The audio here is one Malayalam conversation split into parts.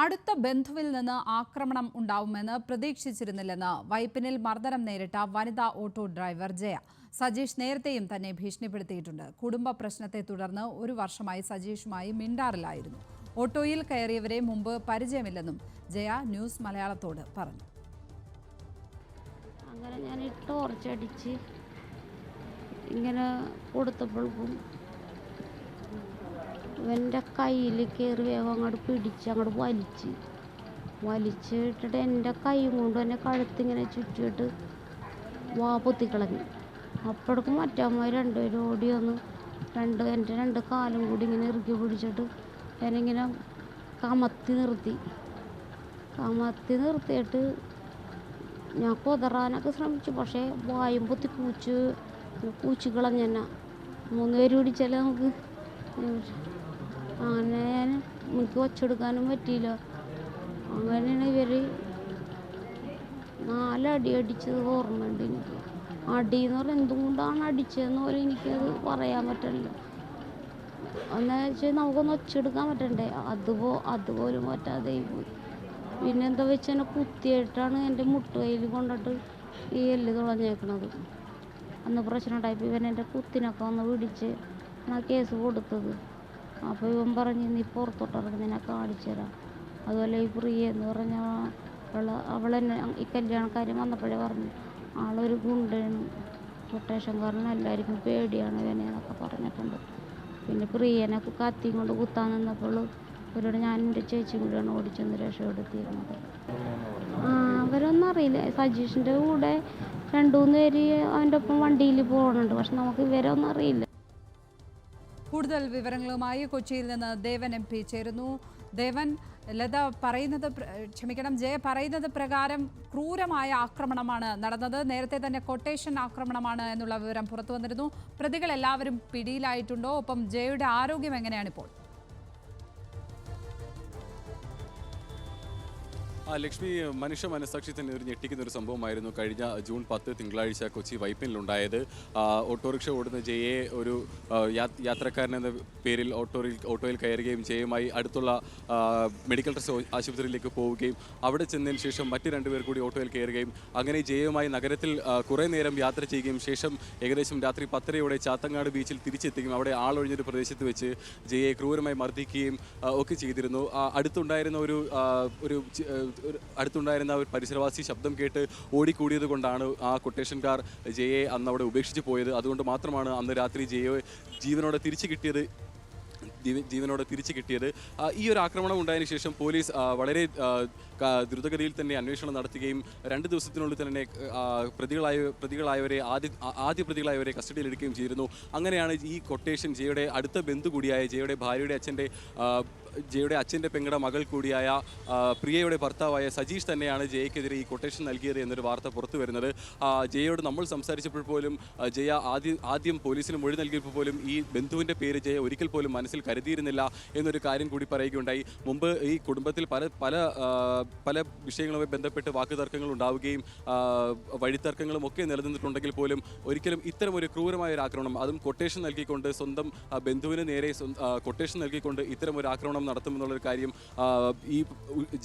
അടുത്ത ബന്ധുവിൽ നിന്ന് ആക്രമണം ഉണ്ടാവുമെന്ന് പ്രതീക്ഷിച്ചിരുന്നില്ലെന്ന് വൈപ്പിനിൽ മർദ്ദനം നേരിട്ട വനിതാ ഓട്ടോ ഡ്രൈവർ ജയ. സജീഷ് നേരത്തെയും തന്നെ ഭീഷണിപ്പെടുത്തിയിട്ടുണ്ട്. കുടുംബ പ്രശ്നത്തെ തുടർന്ന് ഒരു വർഷമായി സജീഷുമായി മിണ്ടാറിലായിരുന്നു. ഓട്ടോയിൽ കയറിയവരെ മുമ്പ് പരിചയമില്ലെന്നും ജയ ന്യൂസ് മലയാളത്തോട് പറഞ്ഞു. അങ്ങനെ ഞാൻ ടോർച്ചടിച്ച് ഇങ്ങനെ കൊടുത്തപ്പോഴേക്കും ഇവന്റെ കയ്യിൽ കയറി വേഗം അങ്ങോട്ട് പിടിച്ച് അങ്ങോട്ട് വലിച്ച്. വലിച്ചിട്ടിട്ട് എന്റെ കൈ കൊണ്ട് തന്നെ കഴുത്തിങ്ങനെ ചുറ്റിയിട്ട് വാ പൊത്തിക്കളഞ്ഞു. അപ്പോഴേക്കും മറ്റമ്മ രണ്ടുപേരും ഓടി വന്ന്. രണ്ട് എന്റെ രണ്ട് കാലും കൂടി ഇങ്ങനെ ഇറുക്കി പിടിച്ചിട്ട് ഞാനിങ്ങനെ കമത്തി നിർത്തി. കമത്തി നിർത്തിയിട്ട് ഞാൻ കൊതറാനൊക്കെ ശ്രമിച്ചു. പക്ഷേ വായും പൊത്തി കൂച്ച് കൂച്ച് മൂന്ന് പേര് പിടിച്ചാലേ നമുക്ക് അങ്ങനെ ഞാൻ എനിക്ക് വച്ചെടുക്കാനും പറ്റിയില്ല. അങ്ങനെയാണ് ഇവർ നാലടി അടിച്ചത് ഓർമ്മയുണ്ട് എനിക്ക്. അടി എന്ന് പറഞ്ഞാൽ എന്തുകൊണ്ടാണ് അടിച്ചതെന്ന് പോലും എനിക്കത് പറയാൻ പറ്റില്ല എന്ന് വെച്ചാൽ നമുക്കൊന്ന് ഒച്ചെടുക്കാൻ പറ്റണ്ടേ? അതുപോ അതുപോലും പറ്റാതെ പോയി. പിന്നെ എന്താ വെച്ചാൽ എന്നെ കുത്തിയിട്ടാണ് എന്റെ മുട്ടുകയിൽ കൊണ്ടിട്ട് ഈ എല്ല് തുളഞ്ഞേക്കണത്. അന്ന് പ്രശ്നം ഉണ്ടായപ്പോൾ ഇവൻ എന്റെ കുത്തിനൊക്കെ ഒന്ന് പിടിച്ച് ആ കേസ് കൊടുത്തത്. അപ്പോൾ ഇവൻ പറഞ്ഞു നീ പുറത്തോട്ട് ഇറങ്ങി നിന്നെ കാണിച്ചു തരാം. അതുപോലെ ഈ പ്രിയ എന്ന് പറഞ്ഞ അവളെ അവളെന്നെ ഈ കല്യാണക്കാര്യം വന്നപ്പോഴേ പറഞ്ഞു ആളൊരു ഗുണ്ടയാണ് കൊട്ടേഷൻകാരനും എല്ലാവർക്കും പേടിയാണ് ഇവനെ എന്നൊക്കെ പറഞ്ഞിട്ടുണ്ട്. പിന്നെ പ്രിയനെ കത്തിയും കൊണ്ട് കുത്താൻ നിന്നപ്പോൾ ഇവരോട് ഞാൻ എന്റെ ചേച്ചി കൂടിയാണ് ഓടിച്ചെന്ന് രക്ഷപ്പെടുത്തിയിരുന്നത്. അവരൊന്നും അറിയില്ല. സജീഷിന്റെ കൂടെ രണ്ടു മൂന്ന് പേര് അവന്റെ ഒപ്പം വണ്ടിയിൽ പോകുന്നുണ്ട്. പക്ഷെ നമുക്ക് ഇവരൊന്നും അറിയില്ല. കൂടുതൽ വിവരങ്ങളുമായി കൊച്ചിയിൽ നിന്ന് ദേവൻ എം പി ചേരുന്നു. ദേവൻ ലത പറയുന്നത് ക്ഷമിക്കണം ജയ പറയുന്നത് പ്രകാരം ക്രൂരമായ ആക്രമണമാണ് നടന്നത്. നേരത്തെ തന്നെ കൊട്ടേഷൻ ആക്രമണമാണ് എന്നുള്ള വിവരം പുറത്തു വന്നിരുന്നു. പ്രതികൾ എല്ലാവരും പിടിയിലായിട്ടുണ്ടോ? ഒപ്പം ജയയുടെ ആരോഗ്യം എങ്ങനെയാണ് ആ ലക്ഷ്മി മനുഷ്യ മനസാക്ഷി തന്നെ ഒരു ഞെട്ടിക്കുന്ന ഒരു സംഭവമായിരുന്നു. കഴിഞ്ഞ ജൂൺ പത്ത് തിങ്കളാഴ്ച കൊച്ചി വൈപ്പിനിലുണ്ടായത്. ഓട്ടോറിക്ഷ ഓടുന്ന ജയെ ഒരു യാത്രക്കാരൻ എന്ന പേരിൽ ഓട്ടോറിൽ ഓട്ടോയിൽ കയറുകയും ജയയുമായി അടുത്തുള്ള മെഡിക്കൽ ട്രസ്റ്റ് ആശുപത്രിയിലേക്ക് പോവുകയും അവിടെ ചെന്നതിന് ശേഷം മറ്റ് രണ്ടുപേർ കൂടി ഓട്ടോയിൽ കയറുകയും അങ്ങനെ ജയയുമായി നഗരത്തിൽ കുറേ നേരം യാത്ര ചെയ്യുകയും ശേഷം ഏകദേശം രാത്രി പത്തരയോടെ ചാത്തങ്ങാട് ബീച്ചിൽ തിരിച്ചെത്തുകയും അവിടെ ആളൊഴിഞ്ഞൊരു പ്രദേശത്ത് വെച്ച് ജയയെ ക്രൂരമായി മർദ്ദിക്കുകയും ഒക്കെ ചെയ്തിരുന്നു. അടുത്തുണ്ടായിരുന്ന ഒരു ഒരു അടുത്തുണ്ടായിരുന്ന ഒരു പരിസരവാസി ശബ്ദം കേട്ട് ഓടിക്കൂടിയത് കൊണ്ടാണ് ആ കൊട്ടേഷൻകാർ ജയയെ അന്ന് അവിടെ ഉപേക്ഷിച്ച് പോയത്. അതുകൊണ്ട് മാത്രമാണ് അന്ന് രാത്രി ജയയെ ജീവനോടെ തിരിച്ചു കിട്ടിയത്. ജീവനോടെ തിരിച്ചു കിട്ടിയത്. ഈ ഒരു ആക്രമണം ഉണ്ടായതിനു ശേഷം പോലീസ് വളരെ ദ്രുതഗതിയിൽ തന്നെ അന്വേഷണം നടത്തുകയും രണ്ട് ദിവസത്തിനുള്ളിൽ തന്നെ പ്രതികളായ പ്രതികളായവരെ ആദ്യ ആദ്യ പ്രതികളായവരെ കസ്റ്റഡിയിലെടുക്കുകയും ചെയ്തിരുന്നു. അങ്ങനെയാണ് ഈ കൊട്ടേഷൻ ജയയുടെ അടുത്ത ബന്ധു കൂടിയായ ജയയുടെ ഭാര്യയുടെ അച്ഛന്റെ ജയയുടെ അച്ഛന്റെ പെങ്ങളുടെ മകൾ കൂടിയായ പ്രിയയുടെ ഭർത്താവായ സജീഷ് തന്നെയാണ് ജയക്കെതിരെ ഈ കൊട്ടേഷൻ നൽകിയത് എന്നൊരു വാർത്ത പുറത്തു വരുന്നത്. ജയയോട് നമ്മൾ സംസാരിച്ചപ്പോൾ പോലും ജയ ആദ്യം ആദ്യം പോലീസിന് മൊഴി നൽകിയപ്പോൾ പോലും ഈ ബന്ധുവിന്റെ പേര് ജയ ഒരിക്കൽ പോലും മനസ്സിൽ കരുതിയിരുന്നില്ല എന്നൊരു കാര്യം കൂടി പറയുകയുണ്ടായി. മുമ്പ് ഈ കുടുംബത്തിൽ പല പല പല വിഷയങ്ങളുമായി ബന്ധപ്പെട്ട് വാക്കുതർക്കങ്ങൾ ഉണ്ടാവുകയും വഴിത്തർക്കങ്ങളും ഒക്കെ നിലനിന്നിട്ടുണ്ടെങ്കിൽ പോലും ഒരിക്കലും ഇത്തരം ഒരു ക്രൂരമായ ഒരു ആക്രമണം അതും കൊട്ടേഷൻ നൽകിക്കൊണ്ട് സ്വന്തം ബന്ധുവിന് നേരെ കൊട്ടേഷൻ നൽകിക്കൊണ്ട് ഇത്തരം ഒരു ആക്രമണം നടത്തുമെന്നുള്ളൊരു കാര്യം ഈ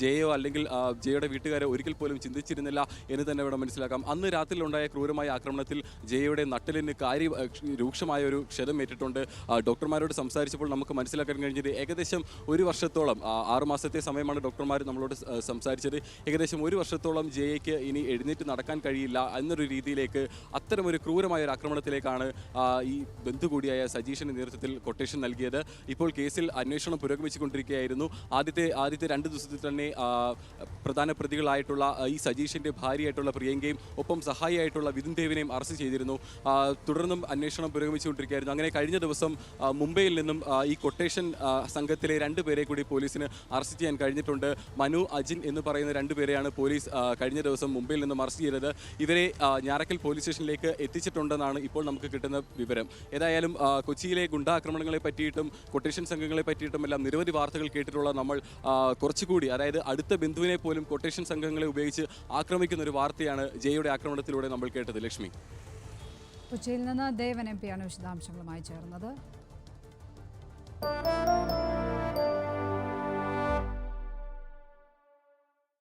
ജയോ അല്ലെങ്കിൽ ജയയുടെ വീട്ടുകാരെ ഒരിക്കൽ പോലും ചിന്തിച്ചിരുന്നില്ല എന്ന് തന്നെ വേണം മനസ്സിലാക്കാം. അന്ന് രാത്രിയിലുണ്ടായ ക്രൂരമായ ആക്രമണത്തിൽ ജയയുടെ നട്ടലിന് കാര്യ രൂക്ഷമായ ഒരു ക്ഷതം ഏറ്റിട്ടുണ്ട്. ഡോക്ടർമാരോട് സംസാരിച്ചപ്പോൾ നമുക്ക് മനസ്സിലാക്കാൻ കഴിഞ്ഞത് ഏകദേശം ഒരു വർഷത്തോളം ആറുമാസത്തെ ആറ് മാസത്തെ സമയമാണ് ഡോക്ടർമാർ നമ്മളോട് സംസാരിച്ചത്. ഏകദേശം ഒരു വർഷത്തോളം ജയയ്ക്ക് ഇനി എഴുന്നേറ്റ് നടക്കാൻ കഴിയില്ല എന്നൊരു രീതിയിലേക്ക് അത്തരമൊരു ക്രൂരമായ ഒരു ആക്രമണത്തിലേക്കാണ് ഈ ബന്ധു കൂടിയായ സജീഷിന്റെ നേതൃത്വത്തിൽ കൊട്ടേഷൻ നൽകിയത്. ഇപ്പോൾ കേസിൽ അന്വേഷണം പുരോഗമിച്ചുകൊണ്ടിരിക്കുകയായിരുന്നു. ആദ്യത്തെ ആദ്യത്തെ രണ്ട് ദിവസത്തിൽ തന്നെ പ്രധാന പ്രതികളായിട്ടുള്ള ഈ സജീഷിന്റെ ഭാര്യയായിട്ടുള്ള പ്രിയങ്കയും ഒപ്പം സഹായിയായിട്ടുള്ള വിതുൻ ദേവിനെയും അറസ്റ്റ് ചെയ്തിരുന്നു. തുടർന്നും അന്വേഷണം പുരോഗമിച്ചുകൊണ്ടിരിക്കുകയായിരുന്നു. അങ്ങനെ കഴിഞ്ഞ ദിവസം മുംബൈയിൽ നിന്നും ഈ കൊട്ടേഷൻ സംഘത്തിലെ രണ്ട് പേരെ കൂടി പോലീസിന് അറസ്റ്റ് ചെയ്യാൻ കഴിഞ്ഞിട്ടുണ്ട്. മനു അജിൻ എന്ന് പറയുന്ന രണ്ടുപേരെയാണ് പോലീസ് കഴിഞ്ഞ ദിവസം മുംബൈയിൽ നിന്നും അറസ്റ്റ് ചെയ്തത്. ഇവരെ ഞാറക്കൽ പോലീസ് സ്റ്റേഷനിലേക്ക് എത്തിച്ചിട്ടുണ്ടെന്നാണ് ഇപ്പോൾ നമുക്ക് കിട്ടുന്ന വിവരം. ഏതായാലും കൊച്ചിയിലെ ഗുണ്ടാക്രമണങ്ങളെ പറ്റിയിട്ടും കൊട്ടേഷൻ സംഘങ്ങളെ പറ്റിയിട്ടും എല്ലാം നിരവധി വാർത്തകൾ കേട്ടിട്ടുള്ള നമ്മൾ കുറച്ചുകൂടി അതായത് അടുത്ത ബന്ധുവിനെ പോലും കൊട്ടേഷൻ സംഘങ്ങളെ ഉപയോഗിച്ച് ആക്രമിക്കുന്ന ഒരു വാർത്തയാണ് ജയയുടെ ആക്രമണത്തിലൂടെ നമ്മൾ കേട്ടത്. ലക്ഷ്മി. കൊച്ചിയിൽ നിന്ന് ദേവൻ എം പിയാണ് വിശദാംശങ്ങളുമായി ചേർന്നത്. Bye.